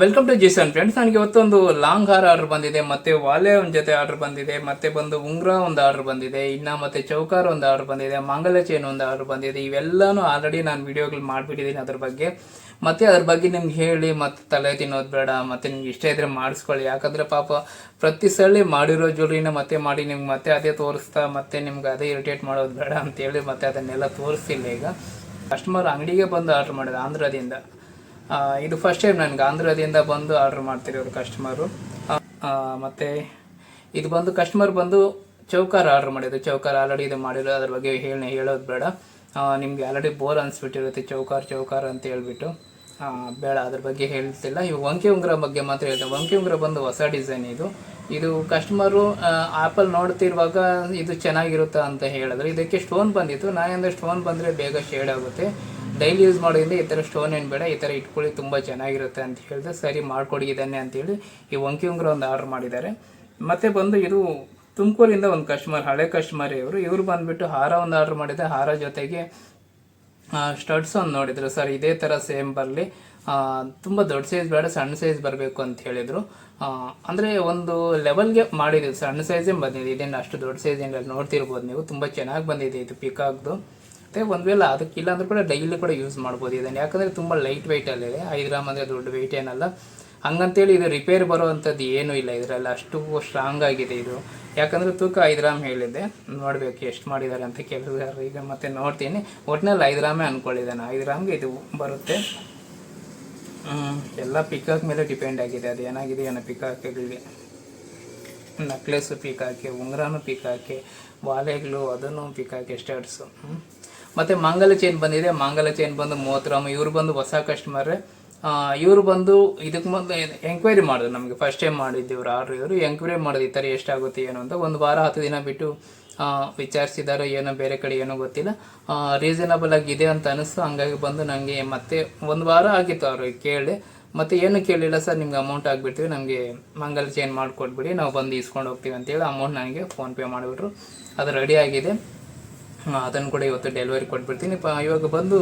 Welcome to ಜಿಸನ್ friends ನನಗೆ ಇವತ್ತೊಂದು long ಹಾರ್ order ಬಂದಿದೆ, ಮತ್ತೆ ವಾಲೆ ಒಂದು ಜೊತೆ ಆರ್ಡರ್ ಬಂದಿದೆ, ಮತ್ತೆ ಬಂದು ಉಂಗ್ರ ಒಂದು ಆರ್ಡರ್ ಬಂದಿದೆ, ಇನ್ನ ಮತ್ತೆ ಚೌಕಾರ್ ಒಂದು ಆರ್ಡರ್ ಬಂದಿದೆ ಮಂಗಲ ಚೈನ್ ಒಂದು ಆರ್ಡರ್ ಬಂದಿದೆ. ಇವೆಲ್ಲನೂ ಆಲ್ರೆಡಿ ನಾನು ವಿಡಿಯೋಗಳು ಮಾಡಿಬಿಟ್ಟಿದ್ದೀನಿ ಅದ್ರ ಬಗ್ಗೆ. ಮತ್ತೆ ಅದ್ರ ಬಗ್ಗೆ ನಿಮ್ಗೆ ಹೇಳಿ, ಮತ್ತೆ ತಲೆ ತಿನ್ನೋದು ಬೇಡ, ಮತ್ತೆ ನಿಮ್ಗೆ ಇಷ್ಟ ಇದ್ರೆ ಮಾಡಿಸ್ಕೊಳ್ಳಿ. ಯಾಕಂದ್ರೆ ಪಾಪ ಪ್ರತಿ ಸಲ ಮಾಡಿರೋ ಜ್ಯುವೆಲ್ರಿನ ಮತ್ತೆ ಮಾಡಿ ನಿಮ್ಗೆ ಮತ್ತೆ ಅದೇ ತೋರಿಸ್ತಾ, ಮತ್ತೆ ನಿಮ್ಗೆ ಅದೇ ಇರಿಟೇಟ್ ಮಾಡೋದು ಬೇಡ ಅಂತೇಳಿ ಮತ್ತೆ ಅದನ್ನೆಲ್ಲ ತೋರಿಸ್ತಿಲ್ಲ ಈಗ. ಕಸ್ಟಮರ್ ಅಂಗಡಿಗೆ ಬಂದು ಆರ್ಡರ್ ಮಾಡಿದ ಆಂಧ್ರದಿಂದ. ಇದು ಫಸ್ಟ್ ಟೈಮ್ ನನಗೆ ಆಂಧ್ರದಿಂದ ಬಂದು ಆರ್ಡರ್ ಮಾಡ್ತಿರೋರು ಕಸ್ಟಮರು ಮತ್ತು ಇದು ಬಂದು ಕಸ್ಟಮರ್ ಬಂದು ಚೌಕಾರ ಆರ್ಡರ್ ಮಾಡಿದ್ರು. ಚೌಕಾರ ಆಲ್ರೆಡಿ ಇದು ಮಾಡಿರೋ ಅದ್ರ ಬಗ್ಗೆ ಹೇಳಿ, ಹೇಳೋದು ಬೇಡ. ನಿಮಗೆ ಆಲ್ರೆಡಿ ಬೋರ್ ಅನಿಸ್ಬಿಟ್ಟಿರುತ್ತೆ. ಚೌಕಾರ ಚೌಕಾರ ಅಂತ ಹೇಳ್ಬಿಟ್ಟು. ಬೇಡ, ಅದ್ರ ಬಗ್ಗೆ ಹೇಳ್ತಿಲ್ಲ. ಇವು ವಂಕೆ ಉಂಗುರ ಬಗ್ಗೆ ಮಾತ್ರ ಹೇಳ್ತೇವೆ ವಂಕೆ ಉಂಗುರ ಬಂದು ಹೊಸ ಡಿಸೈನ್ ಇದು. ಇದು ಕಸ್ಟಮರು ಆ್ಯಪಲ್ ನೋಡ್ತಿರುವಾಗ ಇದು ಚೆನ್ನಾಗಿರುತ್ತೆ ಅಂತ ಹೇಳಿದ್ರು. ಇದಕ್ಕೆ ಸ್ಟೋನ್ ಬಂದಿತ್ತು. ನಾನೆಂದ್ರೆ ಸ್ಟೋನ್ ಬಂದರೆ ಬೇಗ ಶೇಡ್ ಆಗುತ್ತೆ. ಡೈಲಿ ಯೂಸ್ ಮಾಡೋದ್ರಿಂದ ಈ ಥರ ಸ್ಟೋನ್ ಏನು ಬೇಡ, ಈ ಥರ ಇಟ್ಕೊಳ್ಳಿ, ತುಂಬ ಚೆನ್ನಾಗಿರುತ್ತೆ ಅಂತ ಹೇಳಿದೆ, ಸರಿ ಮಾಡಿಕೊಡಿ ಇದನ್ನೇ ಅಂತೇಳಿ ಈ ಒಂಕಿ ಉಂಗ್ರ ಒಂದು ಆರ್ಡರ್ ಮಾಡಿದ್ದಾರೆ. ಮತ್ತೆ ಬಂದು ಇದು ತುಮಕೂರಿಂದ ಒಂದು ಕಸ್ಟಮರ್ ಹಳೆ ಕಸ್ಟಮರ್ ಇವರು ಇವರು ಬಂದುಬಿಟ್ಟು ಹಾರ ಒಂದು ಆರ್ಡರ್ ಮಾಡಿದ್ದೆ ಹಾರ ಜೊತೆಗೆ ಸ್ಟಡ್ಸ್ ಒಂದು ನೋಡಿದ್ರು. ಸರ್, ಇದೇ ಥರ ಸೇಮ್ ಬರಲಿ. ತುಂಬ ದೊಡ್ಡ ಸೈಜ್ ಬೇಡ, ಸಣ್ಣ ಸೈಜ್ ಬರಬೇಕು ಅಂತ ಹೇಳಿದರು. ಅಂದರೆ ಒಂದು ಲೆವೆಲ್ಗೆ ಮಾಡಿದ್ದೀವಿ, ಸಣ್ಣ ಸೈಜೇ ಬಂದಿದೆ, ಇದೇನು ಅಷ್ಟು ದೊಡ್ಡ ಸೈಜ್ ಏನಿಲ್ಲ, ನೋಡ್ತಿರ್ಬೋದು ನೀವು. ತುಂಬ ಚೆನ್ನಾಗಿ ಬಂದಿದೆ ಇದು ಪಿಕಾಕ್ದು ಮತ್ತು ಒಂದು ವೇಳೆ ಅದಕ್ಕಿಲ್ಲ ಅಂದ್ರೆ ಕೂಡ ಡೈಲಿ ಕೂಡ ಯೂಸ್ ಮಾಡ್ಬೋದು ಇದನ್ನು. ಯಾಕಂದರೆ ತುಂಬ ಲೈಟ್ ವೆಯ್ಟಲ್ಲಿದೆ ಐದು ಗ್ರಾಮ್ ಅಂದರೆ ದೊಡ್ಡ ವೆಯ್ಟ್ ಏನಲ್ಲ. ಹಂಗಂತೇಳಿ ಇದು ರಿಪೇರ್ ಬರೋವಂಥದ್ದು ಏನೂ ಇಲ್ಲ ಇದರಲ್ಲಿ. ಅಷ್ಟು ಸ್ಟ್ರಾಂಗ್ ಆಗಿದೆ ಇದು. ಯಾಕಂದರೆ ತೂಕ ಐದು ಗ್ರಾಮ್ ಹೇಳಿದ್ದೆ. ನೋಡಬೇಕು ಎಷ್ಟು ಮಾಡಿದ್ದಾರೆ ಅಂತ ಕೇಳಿದಾರೆ ಈಗ ಮತ್ತೆ ನೋಡ್ತೀನಿ. ಒಟ್ಟಿನಲ್ಲಿ ಐದು ಗ್ರಾಮೇ ಅಂದ್ಕೊಳ್ಳಿದ್ದಾನೆ ಐದು ಗ್ರಾಮ್ಗೆ ಇದು ಬರುತ್ತೆ. ಎಲ್ಲ ಪಿಕಾಕ್ ಮೇಲೆ ಡಿಪೆಂಡ್ ಆಗಿದೆ. ಅದು ಏನಾಗಿದೆ ಏನೋ ಪಿಕಾಕ್ಗಳಿಗೆ ನಕ್ಲೆಸ್ ಪಿಕಾಕೆ ಉಂಗುರನೂ ಪಿಕಾಕೆ ವಾಲೆಗಳು ಅದನ್ನು ಪಿಕಾಕೆ ಸ್ಟಡ್ಸು ಮತ್ತು ಮಂಗಲ ಚೈನ್ ಬಂದಿದೆ, ಮಂಗಲ ಚೈನ್ ಬಂದು ಮೂವತ್ತು ಗ್ರಾಮ್ ಇವ್ರು ಬಂದು ಹೊಸ ಕಸ್ಟಮರ್ ಇವರು ಬಂದು ಇದಕ್ಕೆ ಮುಂದೆ ಎಂಕ್ವೈರಿ ಮಾಡಿದ್ರು ನಮಗೆ ಫಸ್ಟ್ ಟೈಮ್ ಮಾಡಿದ್ದು ಇವರು ಆರ್ಡ್ರ್ ಇವರು ಎಂಕ್ವೈರಿ ಮಾಡಿದ್ರು ಈ ಥರ ಎಷ್ಟಾಗುತ್ತೆ ಏನು ಅಂತ. ಒಂದು ವಾರ, ಹತ್ತು ದಿನ ಬಿಟ್ಟು ವಿಚಾರಿಸಿದಾರೋ ಏನೋ ಬೇರೆ ಕಡೆ ಏನೋ ಗೊತ್ತಿಲ್ಲ. ರೀಸನಬಲ್ ಆಗಿದೆ ಅಂತ ಅನಿಸ್ತು. ಹಂಗಾಗಿ ಬಂದು ನನಗೆ ಮತ್ತೆ ಒಂದು ವಾರ ಆಗಿತ್ತು ಅವರು ಕೇಳಿ ಮತ್ತೆ ಏನು ಕೇಳಿಲ್ಲ ಸರ್, ನಿಮ್ಗೆ ಅಮೌಂಟ್ ಆಗಿಬಿಡ್ತೀವಿ, ನಮಗೆ ಮಂಗಲ್ ಚೇಂಜ್ ಮಾಡಿಕೊಟ್ಬಿಡಿ, ನಾವು ಬಂದು ಇಸ್ಕೊಂಡು ಹೋಗ್ತೀವಿ ಅಂತೇಳಿ ಅಮೌಂಟ್ ನನಗೆ ಫೋನ್ಪೇ ಮಾಡಿಬಿಟ್ರು. ಅದು ರೆಡಿ ಆಗಿದೆ. ಅದನ್ನು ಕೂಡ ಇವತ್ತು ಡೆಲಿವರಿ ಕೊಟ್ಬಿಡ್ತೀನಿ. ಇವಾಗ ಬಂದು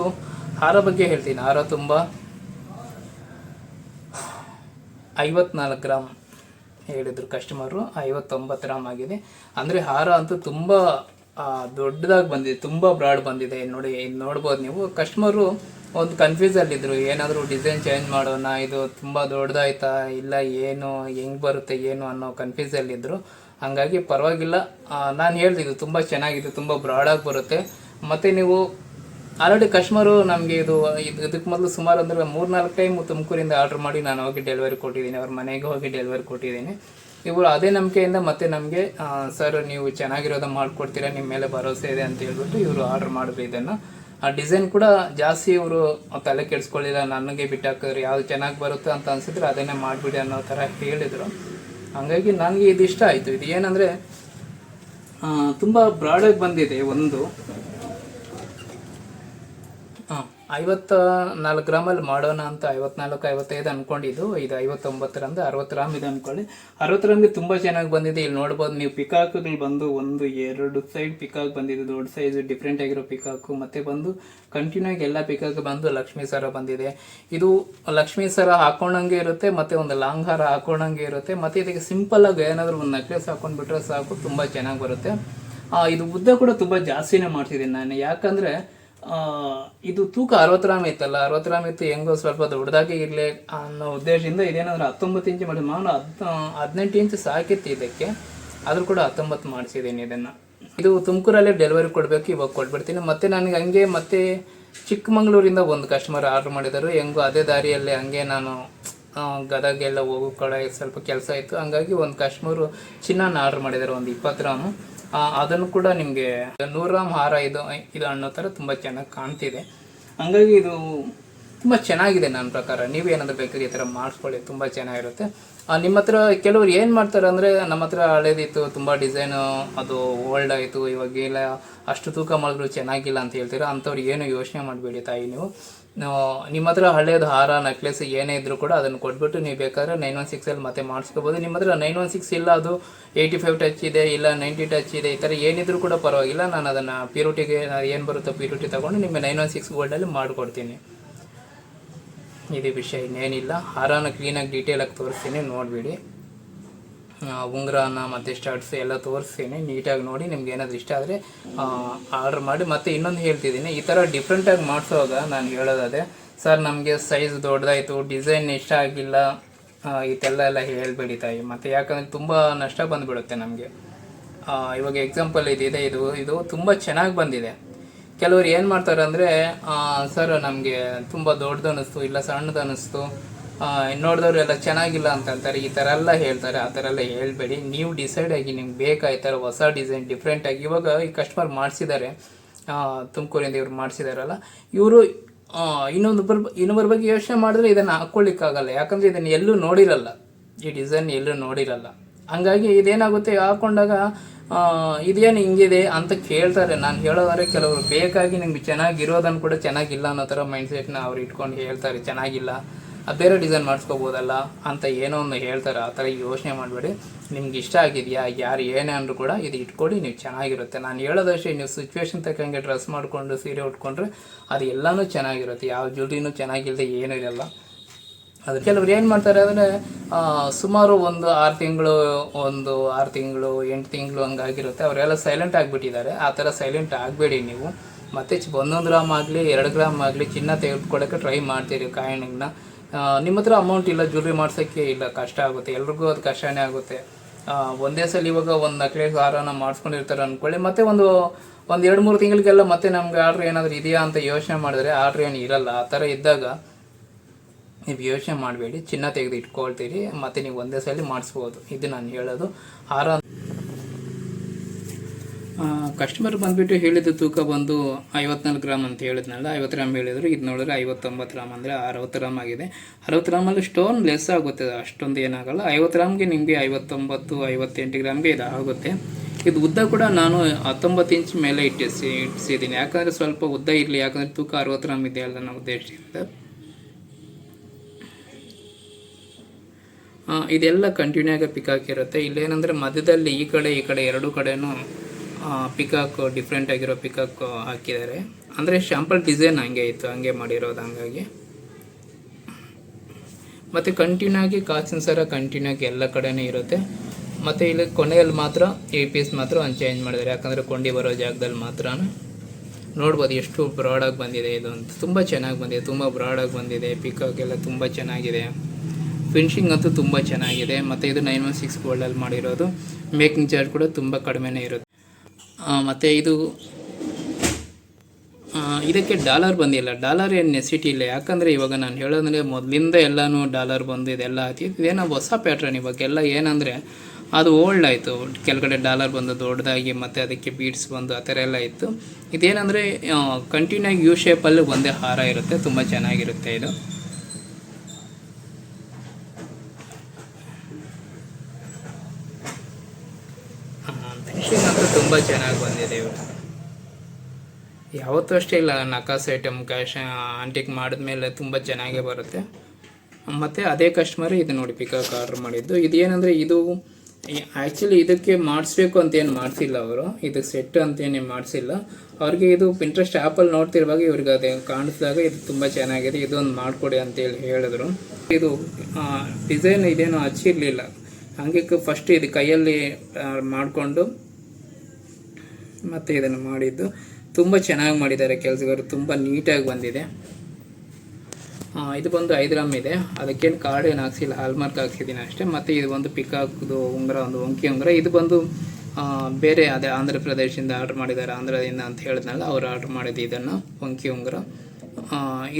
ಹಾರ ಬಗ್ಗೆ ಹೇಳ್ತೀನಿ. ಹಾರ ತುಂಬ. ಐವತ್ನಾಲ್ಕು ಗ್ರಾಮ್ ಹೇಳಿದ್ರು ಕಸ್ಟಮರು ಐವತ್ತೊಂಬತ್ತು ಗ್ರಾಮ್ ಆಗಿದೆ. ಅಂದರೆ ಹಾರ ಅಂತೂ ತುಂಬ ದೊಡ್ಡದಾಗಿ ಬಂದಿದೆ. ತುಂಬ ಬ್ರಾಡ್ ಬಂದಿದೆ. ನೋಡಿ ನೋಡ್ಬೋದು ನೀವು. ಕಸ್ಟಮರು ಒಂದು ಕನ್ಫ್ಯೂಸಲ್ಲಿದ್ದರು ಏನಾದರೂ ಡಿಸೈನ್ ಚೇಂಜ್ ಮಾಡೋಣ, ಇದು ತುಂಬ ದೊಡ್ಡದಾಯ್ತಾ, ಇಲ್ಲ ಏನು, ಹೆಂಗೆ ಬರುತ್ತೆ, ಏನು ಅನ್ನೋ ಕನ್ಫ್ಯೂಸಲ್ಲಿದ್ದರು ಹಂಗಾಗಿ ಪರವಾಗಿಲ್ಲ. ನಾನು ಹೇಳ್ತಿದ್ದು ತುಂಬ ಚೆನ್ನಾಗಿದೆ, ತುಂಬ ಬ್ರಾಡಾಗಿ ಬರುತ್ತೆ. ಮತ್ತು ನೀವು ಆಲ್ರೆಡಿ ಕಸ್ಟಮರು ನಮಗೆ ಇದು, ಇದು- ಇದಕ್ಕೆ ಮೊದಲು ಸುಮಾರು ಅಂದರೆ ಮೂರ್ನಾಲ್ಕು ಟೈಮ್ ತುಮಕೂರಿಂದ ಆರ್ಡ್ರ್ ಮಾಡಿ ನಾನು ಹೋಗಿ ಡೆಲಿವರಿ ಕೊಟ್ಟಿದ್ದೀನಿ, ಅವ್ರ ಮನೆಗೆ ಹೋಗಿ ಡೆಲಿವರಿ ಕೊಟ್ಟಿದ್ದೀನಿ. ಇವರು ಅದೇ ನಂಬಿಕೆಯಿಂದ ಮತ್ತೆ ನಮಗೆ ಸರ್ ನೀವು ಚೆನ್ನಾಗಿರೋದು ಮಾಡಿಕೊಡ್ತೀರಾ ನಿಮ್ಮ ಮೇಲೆ ಭರವಸೆ ಇದೆ ಅಂತ ಹೇಳ್ಬಿಟ್ಟು ಇವರು ಆರ್ಡರ್ ಮಾಡಿದ್ರು ಇದನ್ನು. ಆ ಡಿಸೈನ್ ಕೂಡ ಜಾಸ್ತಿ ಇವರು ತಲೆ ಕೆಡಿಸ್ಕೊಳ್ಳಿಲ್ಲ, ನನಗೆ ಬಿಟ್ಟು ಹಾಕಿದ್ರು ಯಾವ್ದು ಚೆನ್ನಾಗಿ ಬರುತ್ತೆ ಅಂತ ಅನ್ಸಿದ್ರೆ ಅದನ್ನೇ ಮಾಡಿಬಿಡಿ ಅನ್ನೋ ಥರ ಹೇಳಿದರು. ಹಂಗಾಗಿ ನನಗೆ ಇದು ಇಷ್ಟ ಆಯಿತು. ಇದು ಏನಂದರೆ ತುಂಬ ಬ್ರಾಡಾಗಿ ಬಂದಿದೆ ಒಂದು. ಐವತ್ತ ನಾಲ್ಕು ಗ್ರಾಮಲ್ಲಿ ಮಾಡೋಣ ಅಂತ ಐವತ್ನಾಲ್ಕು, ಐವತ್ತೈದು ಅಂದ್ಕೊಂಡಿದ್ದು ಇದು ಐವತ್ತೊಂಬತ್ತರಂದು ಅರವತ್ತು ಗ್ರಾಮ್ ಇದೆ ಅಂದ್ಕೊಳ್ಳಿ ಅರವತ್ತು ಗ್ರಾಮ್ಗೆ ತುಂಬ ಚೆನ್ನಾಗಿ ಬಂದಿದೆ. ಇಲ್ಲಿ ನೋಡ್ಬೋದು, ನೀವು ಪಿಕಾಕ್ಗಳು ಬಂದು ಒಂದು, ಎರಡು ಸೈಡ್ ಪಿಕಾಕ್ ಬಂದಿದೆ. ದೊಡ್ಡ ಸೈಜ್, ಡಿಫ್ರೆಂಟ್ ಆಗಿರೋ ಪಿಕಾಕು. ಮತ್ತೆ ಬಂದು ಕಂಟಿನ್ಯೂ ಆಗಿ ಎಲ್ಲ ಪಿಕಾಕ್ ಬಂದು ಲಕ್ಷ್ಮೀ ಸರ ಬಂದಿದೆ. ಇದು ಲಕ್ಷ್ಮೀ ಸರ ಹಾಕೊಂಡಂಗೆ ಇರುತ್ತೆ, ಮತ್ತೆ ಒಂದು ಲಾಂಗ್ ಹಾರ ಹಾಕೊಂಡಂಗೆ ಇರುತ್ತೆ. ಮತ್ತೆ ಇದಕ್ಕೆ ಸಿಂಪಲ್ ಆಗಿ ಏನಾದರೂ ಒಂದು ನೆಕ್ಲೆಸ್ ಹಾಕೊಂಡ್ಬಿಟ್ರೆ ಸಾಕು, ತುಂಬ ಚೆನ್ನಾಗಿ ಬರುತ್ತೆ. ಇದು ಉದ್ದ ಕೂಡ ತುಂಬ ಜಾಸ್ತಿನೇ ಮಾಡ್ತಿದ್ದೀನಿ ನಾನು. ಯಾಕಂದರೆ ಇದು ತೂಕ ಅರವತ್ತು ಗ್ರಾಮ್ ಇತ್ತಲ್ಲ ಅರವತ್ತು ಗ್ರಾಮ್ ಇತ್ತು ಹೆಂಗೋ ಸ್ವಲ್ಪ ದೊಡ್ಡದಾಗಿ ಇರಲಿ ಅನ್ನೋ ಉದ್ದೇಶದಿಂದ ಇದೇನಂದ್ರೆ ಹತ್ತೊಂಬತ್ತು ಇಂಚು ಮಾಡಿ ನಾನು ಹದ್ ಹದಿನೆಂಟು ಇಂಚು ಸಾಕಿತ್ತು ಇದಕ್ಕೆ. ಆದರೂ ಕೂಡ ಹತ್ತೊಂಬತ್ತು ಮಾಡಿಸಿದ್ದೀನಿ ಇದನ್ನು. ಇದು ತುಮಕೂರಲ್ಲೇ ಡೆಲಿವರಿ ಕೊಡಬೇಕು ಇವಾಗ ಕೊಟ್ಬಿಡ್ತೀನಿ. ಮತ್ತೆ ನನಗೆ ಹಂಗೆ ಮತ್ತೆ ಚಿಕ್ಕಮಂಗ್ಳೂರಿಂದ ಒಂದು ಕಸ್ಟಮರ್ ಆರ್ಡರ್ ಮಾಡಿದರು. ಹೆಂಗೋ ಅದೇ ದಾರಿಯಲ್ಲಿ ಹಂಗೆ ನಾನು ಗದಗ ಎಲ್ಲ ಹೋಗೋ ಕಡೆ ಸ್ವಲ್ಪ ಕೆಲಸ ಇತ್ತು. ಹಂಗಾಗಿ ಒಂದು ಕಸ್ಟಮರು ಚಿನ್ನಾನ ಆರ್ಡರ್ ಮಾಡಿದ್ದಾರೆ ಒಂದು ಇಪ್ಪತ್ತು ಗ್ರಾಮು. ಆ, ಅದನ್ನು ಕೂಡ ನಿಮಗೆ ನೂರು ಗ್ರಾಮ್ ಹಾರ ಇದು ಇದು ಅನ್ನೋ ಥರ ತುಂಬ ಚೆನ್ನಾಗಿ ಕಾಣ್ತಿದೆ. ಹಂಗಾಗಿ ಇದು ತುಂಬ ಚೆನ್ನಾಗಿದೆ ನನ್ನ ಪ್ರಕಾರ. ನೀವು ಏನಾದರೂ ಬೇಕಾದ್ರೆ ಈ ಥರ ಮಾಡಿಸ್ಕೊಳ್ಳಿ, ತುಂಬ ಚೆನ್ನಾಗಿರುತ್ತೆ. ನಿಮ್ಮ ಹತ್ರ ಕೆಲವರು ಏನು ಮಾಡ್ತಾರೆ ಅಂದರೆ, ನಮ್ಮ ಹತ್ರ ಹಳೇದಿತ್ತು, ತುಂಬ ಡಿಸೈನು ಅದು ಓಲ್ಡ್ ಆಯಿತು ಇವಾಗೆಲ್ಲ ಅಷ್ಟು ತೂಕ ಮಾಡಿದ್ರು ಚೆನ್ನಾಗಿಲ್ಲ ಅಂತ ಹೇಳ್ತೀರಾ? ಅಂಥವ್ರು ಏನು ಯೋಚನೆ ಮಾಡಬೇಡಿ ತಾಯಿ ನಾವು. ನಿಮ್ಮ ಹತ್ರ ಹಳೇದು ಹಾರ ನೆಕ್ಲೆಸ್ ಏನೇ ಇದ್ರೂ ಕೂಡ ಅದನ್ನು ಕೊಟ್ಬಿಟ್ಟು ನೀವು ಬೇಕಾದ್ರೆ ನೈನ್ ಒನ್ ಸಿಕ್ಸಲ್ಲಿ ಮತ್ತೆ ಮಾಡಿಸ್ಕೋಬೋದು. ನಿಮ್ಮ ಹತ್ರ ನೈನ್ ಒನ್ ಸಿಕ್ಸ್ ಇಲ್ಲ, ಅದು ಏಯ್ಟಿ ಫೈವ್ ಟಚ್ ಇದೆ, ಇಲ್ಲ ನೈಂಟಿ ಟಚ್ ಇದೆ, ಈ ಥರ ಏನಿದ್ರೂ ಕೂಡ ಪರವಾಗಿಲ್ಲ. ನಾನು ಅದನ್ನು ಪ್ಯೂರಿಟಿಗೆ, ಏನು ಬರುತ್ತೋ ಪ್ಯೂರಿಟಿ ತೊಗೊಂಡು ನಿಮಗೆ ನೈನ್ ಒನ್ ಸಿಕ್ಸ್ ಗೋಲ್ಡಲ್ಲಿ ಮಾಡಿಕೊಡ್ತೀನಿ. ಇದು ವಿಷಯ ಇನ್ನೇನಿಲ್ಲ. ಹಾರನ ಕ್ಲೀನಾಗಿ ಡೀಟೇಲಾಗಿ ತೋರಿಸ್ತೀನಿ, ನೋಡಿಬಿಡಿ. ಉಂಗುರನ ಮತ್ತು ಸ್ಟಡ್ಸ್ ಎಲ್ಲ ತೋರಿಸ್ತೀನಿ. ನೀಟಾಗಿ ನೋಡಿ, ನಿಮ್ಗೆ ಏನಾದರೂ ಇಷ್ಟ ಆದರೆ ಆರ್ಡ್ರ್ ಮಾಡಿ. ಮತ್ತು ಇನ್ನೊಂದು ಹೇಳ್ತಿದ್ದೀನಿ, ಈ ಥರ ಡಿಫ್ರೆಂಟಾಗಿ ಮಾಡಿಸೋವಾಗ ನಾನು ಹೇಳೋದಾದೆ ಸರ್ ನಮಗೆ ಸೈಜ್ ದೊಡ್ಡದಾಯಿತು ಡಿಸೈನ್ ಇಷ್ಟ ಆಗಿಲ್ಲ ಇದೆಲ್ಲ ಎಲ್ಲ ಹೇಳ್ಬೇಡಿ ತಾಯಿ. ಮತ್ತು ಯಾಕಂದರೆ ತುಂಬ ನಷ್ಟ ಬಂದುಬಿಡುತ್ತೆ ನಮಗೆ. ಇವಾಗ ಎಕ್ಸಾಂಪಲ್ ಇದಿದೆ ಇದು ಇದು ತುಂಬ ಚೆನ್ನಾಗಿ ಬಂದಿದೆ. ಕೆಲವರು ಏನು ಮಾಡ್ತಾರೆ ಅಂದರೆ ಸರ್ ನಮಗೆ ತುಂಬ ದೊಡ್ಡದು ಅನ್ನಿಸ್ತು ಇಲ್ಲ ಸಣ್ಣದು ಅನ್ನಿಸ್ತು ನೋಡಿದವ್ರು ಎಲ್ಲ ಚೆನ್ನಾಗಿಲ್ಲ ಅಂತ ಅಂತಾರೆ ಈ ಥರ ಎಲ್ಲ ಹೇಳ್ತಾರೆ ಆ ಥರ ಎಲ್ಲ ಹೇಳಬೇಡಿ. ನೀವು ಡಿಸೈಡ್ ಆಗಿ ನಿಮ್ಗೆ ಬೇಕಾಯ್ತಾರೆ ಹೊಸ ಡಿಸೈನ್ ಡಿಫ್ರೆಂಟ್ ಆಗಿ? ಇವಾಗ ಈ ಕಸ್ಟಮರ್ ಮಾಡಿಸಿದ್ದಾರೆ. ತುಮಕೂರಿಂದ ಇವ್ರು ಮಾಡಿಸಿದಾರಲ್ಲ. ಇವರು ಇನ್ನೊಂದು ಬರ್ ಇನ್ನೊಬ್ಬರ ಬಗ್ಗೆ ಯೋಚನೆ ಮಾಡಿದ್ರೆ ಇದನ್ನು ಹಾಕ್ಕೊಳ್ಳಿಕ್ಕಾಗಲ್ಲ ಯಾಕಂದರೆ ಇದನ್ನು ಎಲ್ಲೂ ನೋಡಿರಲ್ಲ. ಈ ಡಿಸೈನ್ ಎಲ್ಲೂ ನೋಡಿರಲ್ಲ. ಹಂಗಾಗಿ ಇದೇನಾಗುತ್ತೆ? ಹಾಕೊಂಡಾಗ ಆ, ಇದೇನು ಹಿಂಗಿದೆ ಅಂತ ಕೇಳ್ತಾರೆ. ನಾನು ಹೇಳೋದಾದ್ರೆ ಕೆಲವರು ಬೇಕಾಗಿ ನಿಮ್ಗೆ ಚೆನ್ನಾಗಿರೋದನ್ನು ಕೂಡ ಚೆನ್ನಾಗಿಲ್ಲ ಅನ್ನೋ ಥರ ಮೈಂಡ್ಸೆಟ್ನ ಅವ್ರು ಇಟ್ಕೊಂಡು ಹೇಳ್ತಾರೆ ಚೆನ್ನಾಗಿಲ್ಲ. ಬೇರೆ ಡಿಸೈನ್ ಮಾಡಿಸ್ಕೋಬೋದಲ್ಲ ಅಂತ ಏನೋ ಒಂದು ಹೇಳ್ತಾರೆ, ಆ ಥರ ಯೋಚನೆ ಮಾಡಬೇಡಿ. ನಿಮ್ಗೆ ಇಷ್ಟ ಆಗಿದೆಯಾ? ಯಾರು ಏನೇ ಅಂದರೂ ಕೂಡ ಇದು ಇಟ್ಕೊಳ್ಳಿ ನೀವು ಚೆನ್ನಾಗಿರುತ್ತೆ. ನಾನು ಹೇಳೋದಷ್ಟೇ, ನೀವು ಸಿಚುವೇಶನ್ ತಕ್ಕಂಗೆ ಡ್ರೆಸ್ ಮಾಡಿಕೊಂಡು, ಸೀರೆ ಉಟ್ಕೊಂಡ್ರೆ ಅದು ಎಲ್ಲನೂ ಚೆನ್ನಾಗಿರುತ್ತೆ. ಯಾವ ಜ್ಯುವೆಲ್ರಿನೂ ಚೆನ್ನಾಗಿಲ್ಲದೆ ಏನೂ ಇರಲ್ಲ. ಅದು ಕೆಲವ್ರು ಏನು ಮಾಡ್ತಾರೆ ಅಂದರೆ ಸುಮಾರು ಒಂದು ಆರು ತಿಂಗಳು, ಒಂದು ಆರು ತಿಂಗಳು, ಎಂಟು ತಿಂಗಳು ಹಂಗಾಗಿರುತ್ತೆ. ಅವರೆಲ್ಲ ಸೈಲೆಂಟ್ ಆಗಿಬಿಟ್ಟಿದ್ದಾರೆ. ಆ ಥರ ಸೈಲೆಂಟ್ ಆಗಬೇಡಿ ನೀವು. ಮತ್ತೆ ಒಂದೊಂದು ಗ್ರಾಮ್ ಆಗಲಿ, ಎರಡು ಗ್ರಾಮ್ ಆಗಲಿ ಚಿನ್ನ ತೆಗೆದುಕೊಳ್ಳೋಕ್ಕೆ ಟ್ರೈ ಮಾಡ್ತೀರಿ ಕಾಯಿನಿಂಗ್ನ ನಿಮ್ಮ ಹತ್ರ ಅಮೌಂಟ್ ಇಲ್ಲ ಜ್ಯುವೆಲ್ರಿ ಮಾಡ್ಸೋಕ್ಕೆ ಇಲ್ಲ, ಕಷ್ಟ ಆಗುತ್ತೆ, ಎಲ್ರಿಗೂ ಅದು ಕಷ್ಟನೇ ಆಗುತ್ತೆ. ಒಂದೇ ಸಲ ಇವಾಗ ಒಂದು ನಕ್ಲೇಸ್ ಹಾರನ ಮಾಡಿಸ್ಕೊಂಡಿರ್ತಾರೆ ಅಂದ್ಕೊಳ್ಳಿ ಮತ್ತೆ ಒಂದು ಒಂದು ಎರಡು ಮೂರು ತಿಂಗಳಿಗೆಲ್ಲ ಮತ್ತೆ ನಮ್ಗೆ ಆರ್ಡ್ರ್ ಏನಾದರೂ ಇದೆಯಾ ಅಂತ ಯೋಚನೆ ಮಾಡಿದ್ರೆ ಆರ್ಡ್ರ್ ಏನು ಇರಲ್ಲ. ಆ ಥರ ಇದ್ದಾಗ ನೀವು ಯೋಚನೆ ಮಾಡಬೇಡಿ, ಚಿನ್ನ ತೆಗೆದು ಇಟ್ಕೊಳ್ತೀರಿ, ಮತ್ತು ನೀವು ಒಂದೇ ಸಲ ಮಾಡಿಸ್ಬೋದು. ಇದು ನಾನು ಹೇಳೋದು. ಹಾರ ಕಸ್ಟಮರ್ ಬಂದುಬಿಟ್ಟು ಹೇಳಿದ ತೂಕ ಬಂದು ಐವತ್ನಾಲ್ಕು ಗ್ರಾಮ್ ಅಂತ ಹೇಳಿದ್ನಲ್ಲ, ಐವತ್ತು ಗ್ರಾಮ್ ಹೇಳಿದ್ರು. ಇದು ನೋಡಿದ್ರೆ ಐವತ್ತೊಂಬತ್ತು ಗ್ರಾಮ್ ಅಂದರೆ ಅರವತ್ತು ಗ್ರಾಮ್ ಆಗಿದೆ. ಅರವತ್ತು ಗ್ರಾಮಲ್ಲಿ ಸ್ಟೋನ್ ಲೆಸ್ ಆಗುತ್ತೆ, ಅಷ್ಟೊಂದು ಏನಾಗಲ್ಲ. ಐವತ್ತು ಗ್ರಾಮ್ಗೆ ನಿಮಗೆ ಐವತ್ತೊಂಬತ್ತು, ಐವತ್ತೆಂಟು ಗ್ರಾಮ್ಗೆ ಇದು ಆಗುತ್ತೆ ಇದು ಉದ್ದ ಕೂಡ ನಾನು ಹತ್ತೊಂಬತ್ತು ಇಂಚ್ ಮೇಲೆ ಇಟ್ಟಿಸಿ, ಇಟ್ಟಿಸಿದ್ದೀನಿ. ಯಾಕಂದರೆ ಸ್ವಲ್ಪ ಉದ್ದ ಇರಲಿ, ಯಾಕಂದರೆ ತೂಕ ಅರವತ್ತು ಗ್ರಾಮ್ ಇದೆ ಅಲ್ಲ ನಮ್ಮ ಉದ್ದೇಶದಿಂದ. ಇದೆಲ್ಲ ಕಂಟಿನ್ಯೂ ಆಗಿ ಪಿಕ್ ಹಾಕಿರುತ್ತೆ ಇಲ್ಲೇನಂದರೆ ಮಧ್ಯದಲ್ಲಿ ಈ ಕಡೆ ಈ ಕಡೆ ಎರಡೂ ಕಡೆನೂ ಪಿಕಾಕ್ ಡಿಫ್ರೆಂಟ್ ಆಗಿರೋ ಪಿಕಾಕ್ ಹಾಕಿದ್ದಾರೆ. ಅಂದರೆ ಶ್ಯಾಂಪಲ್ ಡಿಸೈನ್ ಹಂಗೆ ಇತ್ತು, ಹಂಗೆ ಮಾಡಿರೋದು ಹಂಗಾಗಿ. ಮತ್ತು ಕಂಟಿನ್ಯೂ ಆಗಿ ಕಾಸಿನ ಸರ ಕಂಟಿನ್ಯೂ ಆಗಿ ಎಲ್ಲ ಕಡೆನೇ ಇರುತ್ತೆ. ಮತ್ತು ಇಲ್ಲಿ ಕೊನೆಯಲ್ಲಿ ಮಾತ್ರ ಈ ಪೀಸ್ ಮಾತ್ರ ಒಂದು ಚೇಂಜ್ ಮಾಡಿದ್ದಾರೆ. ಯಾಕಂದರೆ ಕೊಂಡಿ ಬರೋ ಜಾಗದಲ್ಲಿ ಮಾತ್ರ ನೋಡ್ಬೋದು ಎಷ್ಟು ಬ್ರಾಡಾಗಿ ಬಂದಿದೆ ಇದು ಅಂತ. ತುಂಬ ಚೆನ್ನಾಗಿ ಬಂದಿದೆ, ತುಂಬ ಬ್ರಾಡಾಗಿ ಬಂದಿದೆ. ಪಿಕಾಕ್ ಎಲ್ಲ ತುಂಬ ಚೆನ್ನಾಗಿದೆ. ಫಿನಿಶಿಂಗ್ ಅಂತೂ ತುಂಬ ಚೆನ್ನಾಗಿದೆ. ಮತ್ತು ಇದು ನೈನ್ ಒನ್ ಸಿಕ್ಸ್ ಗೋಲ್ಡಲ್ಲಿ ಮಾಡಿರೋದು. ಮೇಕಿಂಗ್ ಚಾರ್ಜ್ ಕೂಡ ತುಂಬ ಕಡಿಮೆನೇ ಇರುತ್ತೆ. ಮತ್ತು ಇದು ಇದಕ್ಕೆ ಡಾಲರ್ ಬಂದಿಲ್ಲ. ಡಾಲರ್ ಏನು ನೆಸಿಟಿ ಇಲ್ಲ. ಯಾಕಂದರೆ ಇವಾಗ ನಾನು ಹೇಳೋದಂದರೆ ಮೊದಲಿಂದ ಎಲ್ಲನೂ ಡಾಲರ್ ಬಂದು ಇದೆಲ್ಲ ಆಗ್ತಿತ್ತು ಇದೇನೋ ಹೊಸ ಪ್ಯಾಟ್ರನ್ ಇವಾಗೆಲ್ಲ ಏನಂದರೆ ಅದು ಓಲ್ಡ್ ಆಯಿತು. ಕೆಳಗಡೆ ಡಾಲರ್ ಬಂದು ದೊಡ್ಡದಾಗಿ, ಮತ್ತು ಅದಕ್ಕೆ ಬೀಡ್ಸ್ ಬಂದು ಆ ಥರ ಎಲ್ಲ ಇತ್ತು. ಇದೇನಂದರೆ ಕಂಟಿನ್ಯೂ ಆಗಿ ಯು ಶೇಪಲ್ಲಿ ಒಂದೇ ಹಾರ ಇರುತ್ತೆ. ತುಂಬ ಚೆನ್ನಾಗಿರುತ್ತೆ ಇದು ಫಿನಿಶಿಂಗ್ ಅಂತೂ ತುಂಬ ಚೆನ್ನಾಗಿ ಬಂದಿದೆ ಯಾವತ್ತೂ ಅಷ್ಟೇ ಇಲ್ಲ ನಕಾಸ್ ಐಟಮ್ ಕ್ಯಾಶ್ ಆಂಟಿಕ್ ಮಾಡಿದ್ಮೇಲೆ ತುಂಬ ಚೆನ್ನಾಗೇ ಬರುತ್ತೆ. ಮತ್ತು ಅದೇ ಕಸ್ಟಮರ್ ಇದು ನೋಡಿ ಪಿಕಾಕ್ ಆರ್ಡ್ರ್ ಮಾಡಿದ್ದು. ಇದೇನಂದರೆ ಇದು ಆ್ಯಕ್ಚುಲಿ ಇದಕ್ಕೆ ಮಾಡಿಸ್ಬೇಕು ಅಂತ ಏನು ಮಾಡಿಸಿಲ್ಲ ಅವರು. ಇದು ಸೆಟ್ ಅಂತೇನು ಮಾಡಿಸಿಲ್ಲ. ಅವ್ರಿಗೆ ಇದು ಇಂಟ್ರೆಸ್ಟ್ ಆ್ಯಪಲ್ಲಿ ನೋಡ್ತಿರುವಾಗ ಇವ್ರಿಗೆ ಅದೇ ಕಾಣಿಸಿದಾಗ ಇದು ತುಂಬ ಚೆನ್ನಾಗಿದೆ, ಇದೊಂದು ಮಾಡಿಕೊಡಿ ಅಂತೇಳಿ ಹೇಳಿದ್ರು. ಇದು ಡಿಸೈನ್ ಇದೇನು ಹಚ್ಚಿರಲಿಲ್ಲ. ಹಂಗೆ ಫಸ್ಟ್ ಇದು ಕೈಯಲ್ಲಿ ಮಾಡಿಕೊಂಡು ಮತ್ತು ಇದನ್ನು ಮಾಡಿದ್ದು ತುಂಬ ಚೆನ್ನಾಗಿ ಮಾಡಿದ್ದಾರೆ ಕೆಲಸಗಾರರು, ತುಂಬ ನೀಟಾಗಿ ಬಂದಿದೆ. ಇದು ಬಂದು ಐದು ಗ್ರಾಮ್ ಇದೆ. ಅದಕ್ಕೇನು ಕಾರ್ಡ್ ಏನು ಹಾಕ್ಸಿಲ್ಲ, ಹಾಲ್ಮಾರ್ಕ್ ಹಾಕ್ಸಿದ್ದೀನಿ ಅಷ್ಟೇ. ಮತ್ತು ಇದು ಬಂದು ಪಿಕಾಕ್ದು ಉಂಗುರ, ಒಂದು ಒಂಕಿ ಉಂಗುರ. ಇದು ಬಂದು ಬೇರೆ ಅದೇ ಆಂಧ್ರ ಪ್ರದೇಶದಿಂದ ಆರ್ಡ್ರ್ ಮಾಡಿದ್ದಾರೆ, ಆಂಧ್ರದಿಂದ ಅಂತ ಹೇಳಿದ್ನಲ್ಲ, ಅವ್ರು ಆರ್ಡ್ರ್ ಮಾಡಿದ್ದು ಇದನ್ನು, ಒಂಕಿ ಉಂಗುರ.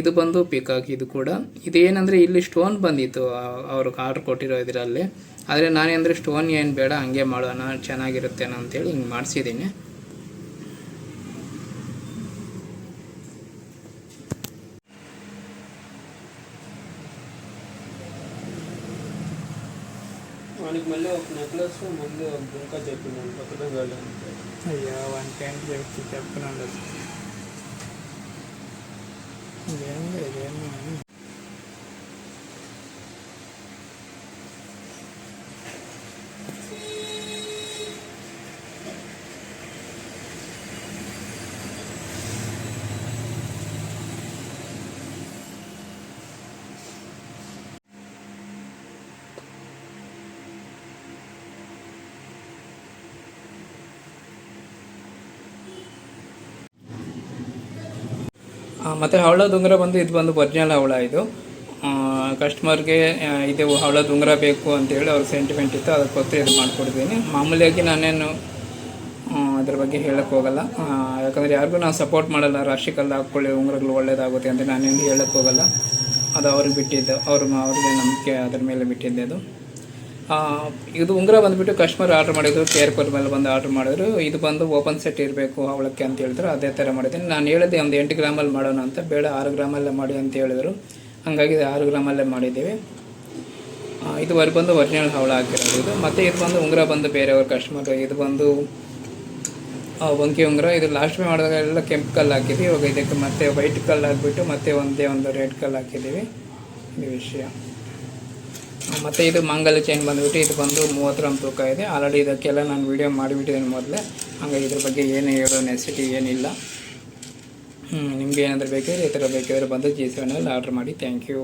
ಇದು ಬಂದು ಪಿಕಾಕ್ ಇದು ಕೂಡ. ಇದೇನಂದರೆ ಇಲ್ಲಿ ಸ್ಟೋನ್ ಬಂದಿತ್ತು ಅವ್ರಿಗೆ ಆರ್ಡ್ರ್ ಕೊಟ್ಟಿರೋ ಇದರಲ್ಲಿ. ಆದರೆ ನಾನೇಂದರೆ ಸ್ಟೋನ್ ಏನು ಬೇಡ, ಹಂಗೆ ಮಾಡೋಣ ಚೆನ್ನಾಗಿರುತ್ತೇನೋ ಅಂತೇಳಿ ಹಿಂಗೆ ಮಾಡಿಸಿದ್ದೀನಿ వానికి మళ్ళీ ఒక నెక్లెస్ మళ్ళీ ఒక బుంకా చెప్పినాను కొత్తగా వెళ్ళాను అయ్యా వన్ టైం చెప్పి చెప్పనండి ఇదేం ఇదేమి ಮತ್ತೆ ಹವಳದ ಉಂಗುರ ಬಂದು ಇದು ಬಂದು ಒರಿಜಿನಲ್ ಹವಳ ಇದು. ಕಸ್ಟಮರ್ಗೆ ಇದು ಹವಳದ ಉಂಗುರ ಬೇಕು ಅಂತೇಳಿ ಅವ್ರ ಸೆಂಟಿಮೆಂಟ್ ಇತ್ತು ಅದಕ್ಕೋಸ್ಕರ ಇದು ಮಾಡಿಕೊಡ್ತೀನಿ. ಮಾಮೂಲಿಯಾಗಿ ನಾನೇನು ಅದ್ರ ಬಗ್ಗೆ ಹೇಳಕ್ಕೆ ಹೋಗಲ್ಲ. ಯಾಕಂದರೆ ಯಾರಿಗೂ ನಾನು ಸಪೋರ್ಟ್ ಮಾಡಲ್ಲ, ರಾಶಿಕಲ್ಲಿ ಹಾಕ್ಕೊಳ್ಳಿ, ಉಂಗುರಗಳು ಒಳ್ಳೇದಾಗುತ್ತೆ ಅಂತ ನಾನೇನು ಹೇಳಕ್ಕೆ ಹೋಗಲ್ಲ. ಅದು ಅವ್ರಿಗೆ ಬಿಟ್ಟಿದ್ದು, ಅವ್ರ, ಅವ್ರಿಗೆ ನಂಬಿಕೆ ಅದ್ರ ಮೇಲೆ ಬಿಟ್ಟಿದ್ದೆ ಅದು. ಇದು ಉಂಗುರ ಬಂದುಬಿಟ್ಟು ಕಸ್ಟಮರ್ ಆರ್ಡ್ರ್ ಮಾಡಿದ್ರು ಕೇರ್ ಕೋರ್ ಮೇಲೆ ಬಂದು ಆರ್ಡ್ರ್ ಮಾಡಿದ್ರು. ಇದು ಬಂದು ಓಪನ್ ಸೆಟ್ ಇರಬೇಕು ಅವಳಕ್ಕೆ ಅಂತ ಹೇಳಿದ್ರು ಅದೇ ಥರ ಮಾಡಿದ್ದೀನಿ. ನಾನು ಹೇಳಿದೆ ಒಂದು ಎಂಟು ಗ್ರಾಮಲ್ಲಿ ಮಾಡೋಣ ಅಂತ. ಬೇಡ ಆರು ಗ್ರಾಮಲ್ಲೇ ಮಾಡಿ ಅಂತ ಹೇಳಿದರು. ಹಾಗಾಗಿ ಆರು ಗ್ರಾಮಲ್ಲೇ ಮಾಡಿದ್ದೀವಿ. ಆ, ಇದು ಹೊರ ಬಂದು ಒರಿಜಿನಲ್ ಹವಳ ಹಾಕಿರೋದು ಇದು. ಮತ್ತು ಇದು ಬಂದು ಉಂಗುರ ಬಂದು ಬೇರೆಯವ್ರ ಕಸ್ಟಮರ್ ಇದು ಬಂದು ಒಂಕಿ ಉಂಗುರ. ಇದು ಲಾಸ್ಟ್ ಮೇ ಮಾಡಿದಾಗ ಎಲ್ಲ ಕೆಂಪು ಕಲ್ಲು ಹಾಕಿದ್ವಿ. ಇವಾಗ ಇದಕ್ಕೆ ಮತ್ತೆ ವೈಟ್ ಕಲ್ಲು ಹಾಕ್ಬಿಟ್ಟು ಮತ್ತೆ ಒಂದೇ ಒಂದು ರೆಡ್ ಕಲ್ಲು ಹಾಕಿದ್ದೀವಿ. ಈ ವಿಷಯ. ಮತ್ತೆ ಇದು ಮಂಗಲ ಚೈನ್ ಬಂದುಬಿಟ್ಟು ಇದು ಬಂದು ಮೂವತ್ತು ಗ್ರಾಮ್ ತೂಕ ಇದೆ. ಆಲ್ರೆಡಿ ಇದಕ್ಕೆಲ್ಲ ನಾನು ವೀಡಿಯೋ ಮಾಡಿಬಿಟ್ಟಿದ್ದೀನಿ ಮೊದಲೇ. ಹಾಗಾಗಿ ಇದ್ರ ಬಗ್ಗೆ ಏನು ಹೇಳೋ ನೆಸಿಟಿ ಏನಿಲ್ಲ. ನಿಮಗೆ ಏನಾದರೂ ಬೇಕಿದ್ರೆ ಈ ಥರ ಬೇಕಿದ್ರೆ ಬಂದು ಜಿ ಸೆವೆನಲ್ಲಿ ಆರ್ಡ್ರ್ ಮಾಡಿ. Thank you